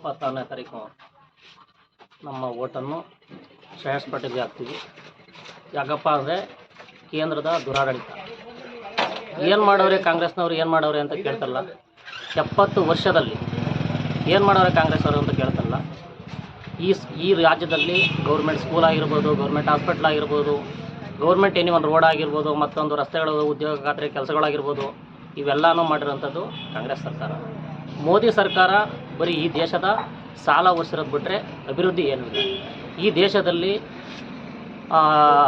ಇಪ್ಪತ್ತಾರನೇ ತಾರೀಕು ನಮ್ಮ ಓಟನ್ನು ಶ್ರೇಯಸ್ ಪಟೇಲ್ಗೆ ಹಾಕ್ತೀವಿ. ಯಾಕಪ್ಪ ಅಂದರೆ ಕೇಂದ್ರದ ದುರಾಡಳಿತ. ಏನು ಮಾಡವ್ರೆ ಕಾಂಗ್ರೆಸ್ನವ್ರು, ಏನು ಮಾಡವ್ರೆ ಅಂತ ಕೇಳ್ತಾರಲ್ಲ ಎಪ್ಪತ್ತು ವರ್ಷದಲ್ಲಿ ಏನು ಮಾಡವ್ರೆ ಕಾಂಗ್ರೆಸ್ ಅವರು ಅಂತ ಕೇಳ್ತಲ್ಲ. ಈ ಈ ರಾಜ್ಯದಲ್ಲಿ ಗೌರ್ಮೆಂಟ್ ಸ್ಕೂಲ್ ಆಗಿರ್ಬೋದು, ಗೌರ್ಮೆಂಟ್ ಹಾಸ್ಪಿಟ್ಲ್ ಆಗಿರ್ಬೋದು, ಗೌರ್ಮೆಂಟ್ ಎನಿ ಒಂದು ರೋಡ್ ಆಗಿರ್ಬೋದು, ಮತ್ತೊಂದು ರಸ್ತೆಗಳು, ಉದ್ಯೋಗ ಖಾತ್ರಿ ಕೆಲಸಗಳಾಗಿರ್ಬೋದು, ಇವೆಲ್ಲನೂ ಮಾಡಿರೋಂಥದ್ದು ಕಾಂಗ್ರೆಸ್ ಸರ್ಕಾರ. ಮೋದಿ ಸರ್ಕಾರ ಬರೀ ಈ ದೇಶದ ಸಾಲ ಒರೆಸಿರೋದು ಬಿಟ್ಟರೆ ಅಭಿವೃದ್ಧಿ ಏನು ಇಲ್ಲ. ಈ ದೇಶದಲ್ಲಿ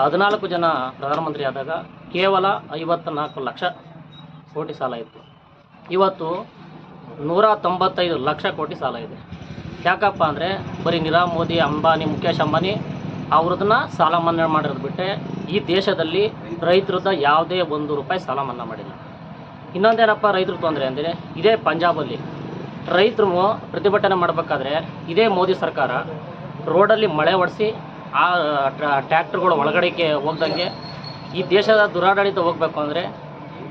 ಹದಿನಾಲ್ಕು ಜನ ಪ್ರಧಾನಮಂತ್ರಿ ಆದಾಗ ಕೇವಲ ಐವತ್ತ ನಾಲ್ಕು ಲಕ್ಷ ಕೋಟಿ ಸಾಲ ಇತ್ತು. ಇವತ್ತು ನೂರ ತೊಂಬತ್ತೈದು ಲಕ್ಷ ಕೋಟಿ ಸಾಲ ಇದೆ. ಯಾಕಪ್ಪ ಅಂದರೆ ಬರೀ ನೀರವ್ ಮೋದಿ, ಅಂಬಾನಿ ಮುಖೇಶ್ ಅಂಬಾನಿ ಅವ್ರದನ್ನ ಸಾಲ ಮನ್ನಾ ಮಾಡಿರೋದು ಬಿಟ್ಟರೆ ಈ ದೇಶದಲ್ಲಿ ರೈತರದ ಯಾವುದೇ ಒಂದು ರೂಪಾಯಿ ಸಾಲ ಮನ್ನಾ ಮಾಡಿಲ್ಲ. ಇನ್ನೊಂದೇನಪ್ಪ ರೈತರು ತೊಂದರೆ ಅಂದರೆ ಇದೇ ಪಂಜಾಬಲ್ಲಿ. ರೈತರು ಪ್ರತಿಭಟನೆ ಮಾಡಬೇಕಾದ್ರೆ ಇದೇ ಮೋದಿ ಸರ್ಕಾರ. ರೋಡಲ್ಲಿ ಮಳೆ ಹೊಡೆಸಿ ಆ ಟ್ರ್ಯಾಕ್ಟರ್ಗಳು ಒಳಗಡೆಗೆ ಹೋಗ್ದಂಗೆ ಈ ದೇಶದ ದುರಾಡಳಿತ ಹೋಗಬೇಕು ಅಂದರೆ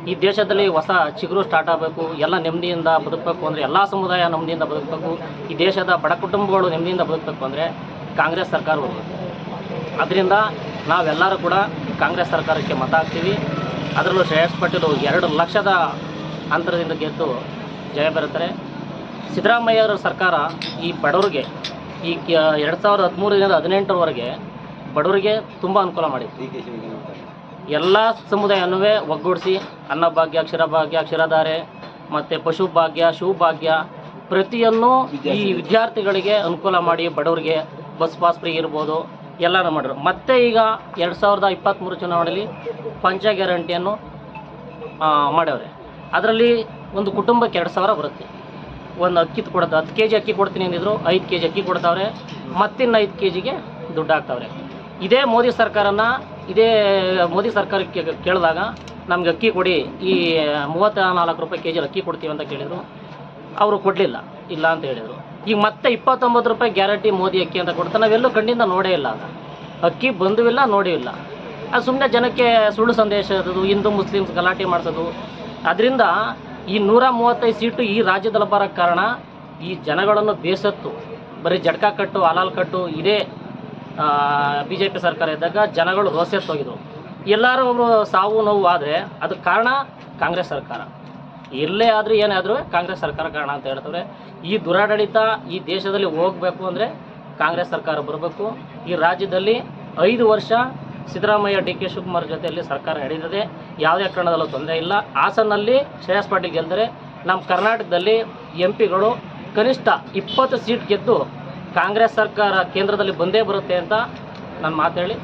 ಈ ದೇಶದಲ್ಲಿ ಹೊಸ ಚಿಗುರು ಸ್ಟಾರ್ಟ್ ಆಗಬೇಕು, ಎಲ್ಲ ನೆಮ್ಮದಿಯಿಂದ ಬದುಕಬೇಕು ಅಂದರೆ, ಎಲ್ಲ ಸಮುದಾಯ ನೆಮ್ಮದಿಯಿಂದ ಬದುಕಬೇಕು, ಈ ದೇಶದ ಬಡ ಕುಟುಂಬಗಳು ನೆಮ್ಮದಿಯಿಂದ ಬದುಕಬೇಕು ಅಂದರೆ ಕಾಂಗ್ರೆಸ್ ಸರ್ಕಾರ ಹೋಗಬೇಕು. ಅದರಿಂದ ನಾವೆಲ್ಲರೂ ಕೂಡ ಕಾಂಗ್ರೆಸ್ ಸರ್ಕಾರಕ್ಕೆ ಮತ ಹಾಕ್ತೀವಿ. ಅದರಲ್ಲೂ ಶ್ರೇಯಸ್ ಪಟೇಲು ಎರಡು ಲಕ್ಷದ ಅಂತರದಿಂದ ಗೆದ್ದು ಜಯ ಬರುತ್ತಾರೆ. ಸಿದ್ದರಾಮಯ್ಯವರ ಸರ್ಕಾರ ಈ ಬಡವರಿಗೆ ಈ ಎರಡು ಸಾವಿರದ ಹದಿಮೂರರಿಂದ ಹದಿನೆಂಟರವರೆಗೆ ಬಡವರಿಗೆ ತುಂಬ ಅನುಕೂಲ ಮಾಡಿತ್ತು. ಎಲ್ಲ ಸಮುದಾಯನೂ ಒಗ್ಗೂಡಿಸಿ ಅನ್ನಭಾಗ್ಯ ಕ್ಷೀರಭಾಗ್ಯ ಕ್ಷೀರಧಾರೆ ಮತ್ತು ಪಶುಭಾಗ್ಯ ಶಿವಭಾಗ್ಯ ಪ್ರತಿಯನ್ನು ಈ ವಿದ್ಯಾರ್ಥಿಗಳಿಗೆ. ಅನುಕೂಲ ಮಾಡಿ ಬಡವರಿಗೆ ಬಸ್ ಪಾಸ್ ಫ್ರೀ ಇರ್ಬೋದು ಎಲ್ಲನೂ ಮಾಡಿದ್ರು. ಮತ್ತೆ ಈಗ ಎರಡು ಸಾವಿರದ ಇಪ್ಪತ್ತ್ಮೂರು ಚುನಾವಣೆಯಲ್ಲಿ ಪಂಚ ಗ್ಯಾರಂಟಿಯನ್ನು ಮಾಡವ್ರೆ. ಮಾಡ್ಯವ್ರೆ ಅದರಲ್ಲಿ ಒಂದು ಕುಟುಂಬಕ್ಕೆ ಎರಡು ಸಾವಿರ ಬರುತ್ತೆ. ಒಂದು ಅಕ್ಕಿ ಕೊಡುತ್ತೆ, ಹತ್ತು ಕೆ ಜಿ ಅಕ್ಕಿ ಕೊಡ್ತೀನಿ ಅಂದಿದ್ರು, ಐದು ಕೆ ಜಿ ಅಕ್ಕಿ ಕೊಡ್ತಾವ್ರೆ, ಮತ್ತಿನ್ನು ಐದು ಕೆ ಜಿಗೆ ದುಡ್ಡು ಹಾಕ್ತಾವ್ರೆ. ಇದೇ ಮೋದಿ ಸರ್ಕಾರನ, ಇದೇ ಮೋದಿ ಸರ್ಕಾರಕ್ಕೆ ಕೇಳಿದಾಗ ನಮ್ಗೆ ಅಕ್ಕಿ ಕೊಡಿ, ಈ ಮೂವತ್ತ ನಾಲ್ಕು ರೂಪಾಯಿ ಕೆ ಜಿ ಅಕ್ಕಿ ಕೊಡ್ತೀವಿ ಅಂತ ಕೇಳಿದರು. ಅವರು ಕೊಡಲಿಲ್ಲ, ಇಲ್ಲ ಅಂತ ಹೇಳಿದರು. ಈಗ ಮತ್ತೆ ಇಪ್ಪತ್ತೊಂಬತ್ತು ರೂಪಾಯಿ ಗ್ಯಾರಂಟಿ ಮೋದಿ ಅಕ್ಕಿ ಅಂತ ಕೊಡ್ತಾರೆ ನಾವೆಲ್ಲೂ ಕಣ್ಣಿಂದ ನೋಡೇ ಇಲ್ಲ ಅದು. ಅಕ್ಕಿ ಬಂದುವಿಲ್ಲ ನೋಡೂ ಇಲ್ಲ. ಅದು ಸುಮ್ಮನೆ ಜನಕ್ಕೆ ಸುಳ್ಳು ಸಂದೇಶ ಇರೋದು, ಹಿಂದೂ ಮುಸ್ಲಿಮ್ಸ್ ಗಲಾಟೆ ಮಾಡಿಸೋದು. ಅದರಿಂದ ಈ ನೂರ ಮೂವತ್ತೈದು ಸೀಟು ಈ ರಾಜ್ಯದಲ್ಲಿ ಬರೋಕ್ಕೆ ಕಾರಣ ಈ ಜನಗಳನ್ನು ಬೇಸತ್ತು. ಬರೀ ಜಡ್ಕ ಕಟ್ಟು ಹಲಾಲ್ ಕಟ್ಟು, ಇದೇ ಬಿ ಜೆ ಪಿ ಸರ್ಕಾರ ಇದ್ದಾಗ ಜನಗಳು ರೋಸೆತ್ತೋಗಿದ್ರು ಎಲ್ಲರೂ ಒಬ್ಬರು ಸಾವು ನೋವು ಆದರೆ ಅದಕ್ಕೆ ಕಾರಣ ಕಾಂಗ್ರೆಸ್ ಸರ್ಕಾರ. ಎಲ್ಲೇ ಆದರೂ ಏನೇ ಕಾಂಗ್ರೆಸ್ ಸರ್ಕಾರ ಕಾರಣ ಅಂತ ಹೇಳ್ತಾರೆ. ಈ ದುರಾಡಳಿತ ಈ ದೇಶದಲ್ಲಿ ಹೋಗಬೇಕು ಅಂದರೆ ಕಾಂಗ್ರೆಸ್ ಸರ್ಕಾರ ಬರಬೇಕು. ಈ ರಾಜ್ಯದಲ್ಲಿ ಐದು ವರ್ಷ ಸಿದ್ದರಾಮಯ್ಯ ಡಿ ಕೆ ಶಿವಕುಮಾರ್ ಜೊತೆಯಲ್ಲಿ ಸರ್ಕಾರ ನಡೆದಿದೆ. ಯಾವುದೇ ಕಾರಣದಲ್ಲೂ ತೊಂದರೆ ಇಲ್ಲ. ಹಾಸನಲ್ಲಿ ಶ್ರೇಯಸ್ ಪಾಟೀಲ್ ಗೆದ್ದರೆ ನಮ್ಮ ಕರ್ನಾಟಕದಲ್ಲಿ ಎಂ ಪಿಗಳು ಕನಿಷ್ಠ ಇಪ್ಪತ್ತು ಸೀಟ್ ಗೆದ್ದು ಕಾಂಗ್ರೆಸ್ ಸರ್ಕಾರ ಕೇಂದ್ರದಲ್ಲಿ ಬಂದೇ ಬರುತ್ತೆ ಅಂತ ನಾನು ಹೇಳಿ.